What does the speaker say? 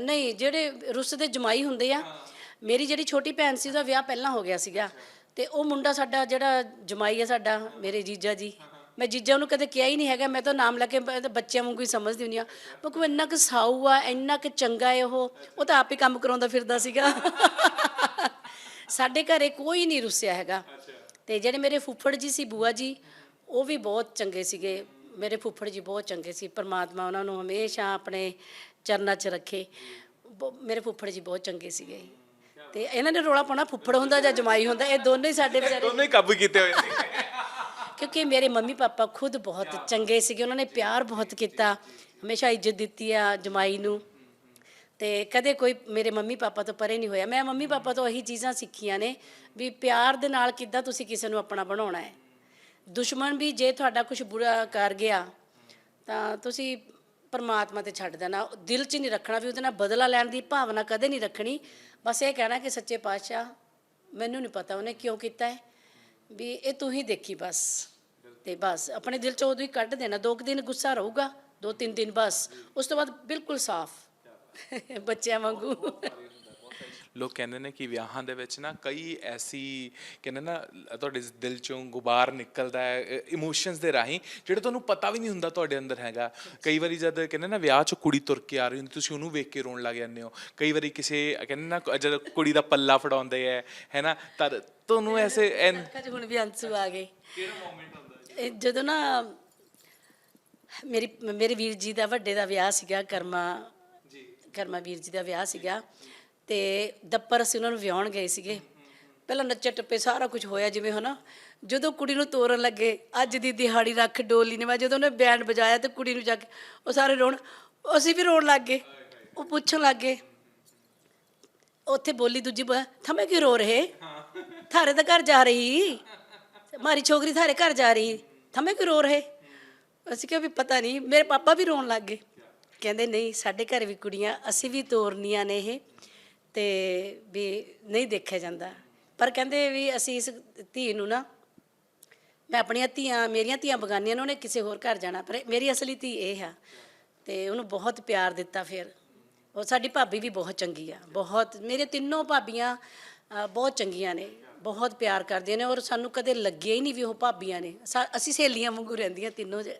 ਨਹੀਂ, ਜਿਹੜੇ ਰੁੱਸ ਦੇ ਜਮਾਈ ਹੁੰਦੇ ਆ, ਮੇਰੀ ਜਿਹੜੀ ਛੋਟੀ ਭੈਣ ਸੀ, ਉਹਦਾ ਵਿਆਹ ਪਹਿਲਾਂ ਹੋ ਗਿਆ ਸੀਗਾ। ਤੇ ਉਹ ਮੁੰਡਾ ਸਾਡਾ ਜਿਹੜਾ ਜਮਾਈ ਹੈ ਸਾਡਾ, ਮੇਰੇ ਜੀਜਾ ਜੀ। ਮੈਂ ਜੀਜਾ ਉਹਨੂੰ ਕਦੇ ਕਿਹਾ ਹੀ ਨਹੀਂ ਹੈਗਾ, ਮੈਂ ਤਾਂ ਨਾਮ ਲੈ ਕੇ ਬੱਚਿਆਂ ਵਾਂਗੂ ਹੀ ਸਮਝਦੀ ਹੁੰਦੀ ਆ। ਪਰ ਕੋਈ ਇੰਨਾ ਕੁ ਸਾਊ ਆ, ਇੰਨਾ ਕੁ ਚੰਗਾ ਹੈ ਉਹ ਉਹ ਤਾਂ ਆਪ ਹੀ ਕੰਮ ਕਰਾਉਂਦਾ ਫਿਰਦਾ ਸੀਗਾ। ਸਾਡੇ ਘਰੇ ਕੋਈ ਨਹੀਂ ਰੁੱਸਿਆ ਹੈਗਾ। ਤੇ ਜਿਹੜੇ ਮੇਰੇ ਫੁੱਫੜ ਜੀ ਸੀ, ਬੂਆ ਜੀ, ਉਹ ਵੀ ਬਹੁਤ ਚੰਗੇ ਸੀਗੇ। ਮੇਰੇ ਫੁੱਫੜ ਜੀ ਬਹੁਤ ਚੰਗੇ ਸੀ, ਪਰਮਾਤਮਾ ਉਹਨਾਂ ਨੂੰ ਹਮੇਸ਼ਾ ਆਪਣੇ ਚਰਨਾਂ 'ਚ ਰੱਖੇ। ਬ- ਮੇਰੇ ਫੁੱਫੜ ਜੀ ਬਹੁਤ ਚੰਗੇ ਸੀਗੇ ਤੇ ਇਹਨਾਂ ਨੇ ਰੋਲਾ ਪਾਉਣਾ ਫੁੱਫੜ ਹੁੰਦਾ ਜਾਂ ਜਮਾਈ ਹੁੰਦਾ ਇਹ ਦੋਨੋਂ ਹੀ ਸਾਡੇ ਵਿਚਾਰੇ। ਦੋਨੋਂ ਹੀ ਕਾਬੂ ਕੀਤੇ ਹੋਏ ਸੀ। ਕਿਉਂਕਿ ਮੇਰੇ ਮੰਮੀ ਪਾਪਾ ਖੁਦ ਬਹੁਤ ਚੰਗੇ ਸੀਗੇ ਉਹਨਾਂ ਨੇ ਪਿਆਰ ਬਹੁਤ ਕੀਤਾ ਹਮੇਸ਼ਾ ਇੱਜ਼ਤ ਦਿੱਤੀ ਆ ਜਮਾਈ ਨੂੰ। ਤੇ ਕਦੇ ਕੋਈ ਮੇਰੇ ਮੰਮੀ ਪਾਪਾ ਤੋਂ ਪਰੇ ਨਹੀਂ ਹੋਇਆ। ਮੈਂ ਮੰਮੀ ਪਾਪਾ ਤੋਂ ਇਹੀ ਚੀਜ਼ਾਂ ਸਿੱਖੀਆਂ ਨੇ ਵੀ ਪਿਆਰ ਦੇ ਨਾਲ ਕਿੱਦਾਂ ਤੁਸੀਂ ਕਿਸੇ ਨੂੰ ਆਪਣਾ ਬਣਾਉਣਾ ਹੈ। ਦੁਸ਼ਮਣ ਵੀ ਜੇ ਤੁਹਾਡਾ ਕੁਝ ਬੁਰਾ ਕਰ ਗਿਆ ਤਾਂ ਤੁਸੀਂ ਪਰਮਾਤਮਾ ਤੇ ਛੱਡ ਦੇਣਾ ਦਿਲ 'ਚ ਨਹੀਂ ਰੱਖਣਾ ਵੀ ਉਹਦੇ ਨਾਲ ਬਦਲਾ ਲੈਣ ਦੀ ਭਾਵਨਾ ਕਦੇ ਨਹੀਂ ਰੱਖਣੀ। ਬਸ ਇਹ ਕਹਿਣਾ ਕਿ ਸੱਚੇ ਪਾਤਸ਼ਾਹ ਮੈਨੂੰ ਨਹੀਂ ਪਤਾ ਉਹਨੇ ਕਿਉਂ ਕੀਤਾ ਹੈ ਵੀ ਇਹ ਤੂੰ ਹੀ ਦੇਖੀ ਬਸ। ਤੇ ਬਸ ਆਪਣੇ ਦਿਲ 'ਚ ਉਦੋਂ ਹੀ ਕੱਢ ਦੇਣਾ ਦੋ ਕੁ ਦਿਨ ਗੁੱਸਾ ਰਹੂਗਾ ਦੋ ਤਿੰਨ ਦਿਨ ਬਸ ਉਸ ਤੋਂ ਬਾਅਦ ਬਿਲਕੁਲ ਸਾਫ਼। ਬੱਚਿਆਂ ਵਾਂਗੂ। ਲੋਕ ਕਹਿੰਦੇ ਨੇ ਕਿ ਵਿਆਹਾਂ ਦੇ ਵਿੱਚ ਨਾ ਕਈ ਐਸੀ ਕਹਿੰਦੇ ਨਾ ਤੁਹਾਡੇ ਦਿਲ ਚੋਂ ਗੁਬਾਰ ਨਿਕਲਦਾ ਹੈ ਇਮੋਸ਼ਨਸ ਦੇ ਰਾਹੀਂ ਜਿਹੜੇ ਤੁਹਾਨੂੰ ਪਤਾ ਵੀ ਨਹੀਂ ਹੁੰਦਾ ਤੁਹਾਡੇ ਅੰਦਰ ਹੈਗਾ। ਕਈ ਵਾਰੀ ਜਦ ਕਹਿੰਦੇ ਨਾ ਵਿਆਹ 'ਚ ਕੁੜੀ ਤੁਰ ਕੇ ਆ ਰਹੀ ਹੁੰਦੀ ਤੁਸੀਂ ਉਹਨੂੰ ਵੇਖ ਕੇ ਰੋਣ ਲੱਗ ਜਾਂਦੇ ਹੋ। ਕਈ ਵਾਰੀ ਕਿਸੇ ਕਹਿੰਦੇ ਨਾ ਜਦ ਕੁੜੀ ਦਾ ਪੱਲਾ ਫੜਾਉਂਦੇ ਹੈ ਹੈਨਾ ਤਾਂ ਤੁਹਾਨੂੰ ਐਸੇ 'ਚ ਹੁਣ ਵੀ ਅੰਸੂ ਆ ਗਏ। ਜਦੋਂ ਨਾ ਮੇਰੀ ਮੇਰੇ ਵੀਰ ਜੀ ਦਾ ਵੱਡੇ ਦਾ ਵਿਆਹ ਸੀਗਾ ਕਰਮਾ ਜੀ। ਕਰਮਾ ਵੀਰ ਜੀ ਦਾ ਵਿਆਹ ਸੀਗਾ। ਤੇ ਦੱਪਰ ਅਸੀਂ ਉਹਨਾਂ ਨੂੰ ਵਿਆਹਣ ਗਏ ਸੀਗੇ। ਪਹਿਲਾਂ ਨੱਚੇ ਟੱਪੇ ਸਾਰਾ ਕੁਝ ਹੋਇਆ ਜਿਵੇਂ ਹਨਾ। ਜਦੋਂ ਕੁੜੀ ਨੂੰ ਤੋਰਨ ਲੱਗੇ, ਅੱਜ ਦੀ ਦਿਹਾੜੀ ਰੱਖ ਡੋਲੀ ਨੇ, ਮੈਂ ਜਦੋਂ ਉਹਨੇ ਬੈਂਡ ਵਜਾਇਆ ਤੇ ਕੁੜੀ ਨੂੰ ਜਾ ਕੇ ਉਹ ਸਾਰੇ ਰੋਣ, ਅਸੀਂ ਵੀ ਰੋਣ ਲੱਗ ਗਏ। ਉਹ ਪੁੱਛਣ ਲੱਗ ਗਏ, ਉੱਥੇ ਬੋਲੀ ਦੂਜੀ ਬੋਲ, ਥਮੇ ਕਿਉਂ ਰੋ ਰਹੇ? ਥਾਰੇ ਤਾਂ ਘਰ ਜਾ ਰਹੀ। ਮਾਰੀ ਛੋਕਰੀ ਥਾਰੇ ਘਰ ਜਾ ਰਹੀ। ਥਮੇ ਕਿਉਂ ਰੋ ਰਹੇ? ਅਸੀਂ ਕਿਹਾ ਵੀ ਪਤਾ ਨਹੀਂ, ਮੇਰੇ ਪਾਪਾ ਵੀ ਰੋਣ ਲੱਗ ਗਏ। ਕਹਿੰਦੇ, ਨਹੀਂ, ਸਾਡੇ ਘਰ ਵੀ ਕੁੜੀਆਂ, ਅਸੀਂ ਵੀ ਤੋਰਨੀਆਂ ਨੇ ਇਹ। ਤੇ ਵੀ ਨਹੀਂ ਦੇਖਿਆ ਜਾਂਦਾ। ਪਰ ਕਹਿੰਦੇ ਵੀ ਅਸੀਂ ਇਸ ਧੀ ਨੂੰ ਨਾ, ਮੈਂ ਆਪਣੀਆਂ ਧੀਆਂ, ਮੇਰੀਆਂ ਧੀਆਂ ਬਗਾਨੀਆਂ ਨੇ, ਉਹਨੇ ਕਿਸੇ ਹੋਰ ਘਰ ਜਾਣਾ। ਪਰ ਮੇਰੀ ਅਸਲੀ ਧੀ ਇਹ ਆ ਤੇ ਉਹਨੂੰ ਬਹੁਤ ਪਿਆਰ ਦਿੱਤਾ ਫਿਰ। ਉਹ ਸਾਡੀ ਭਾਬੀ ਵੀ ਬਹੁਤ ਚੰਗੀ ਆ। ਬਹੁਤ ਮੇਰੇ ਤਿੰਨੋਂ ਭਾਬੀਆਂ ਬਹੁਤ ਚੰਗੀਆਂ ਨੇ। ਬਹੁਤ ਪਿਆਰ ਕਰਦੀਆਂ ਨੇ ਔਰ ਸਾਨੂੰ ਕਦੇ ਲੱਗਿਆ ਹੀ ਨਹੀਂ ਵੀ ਉਹ ਭਾਬੀਆਂ ਨੇ। ਸਾ- ਅਸੀਂ ਸਹੇਲੀਆਂ ਵਾਂਗੂ ਰਹਿੰਦੀਆਂ ਤਿੰਨੋਂ ਜੇ।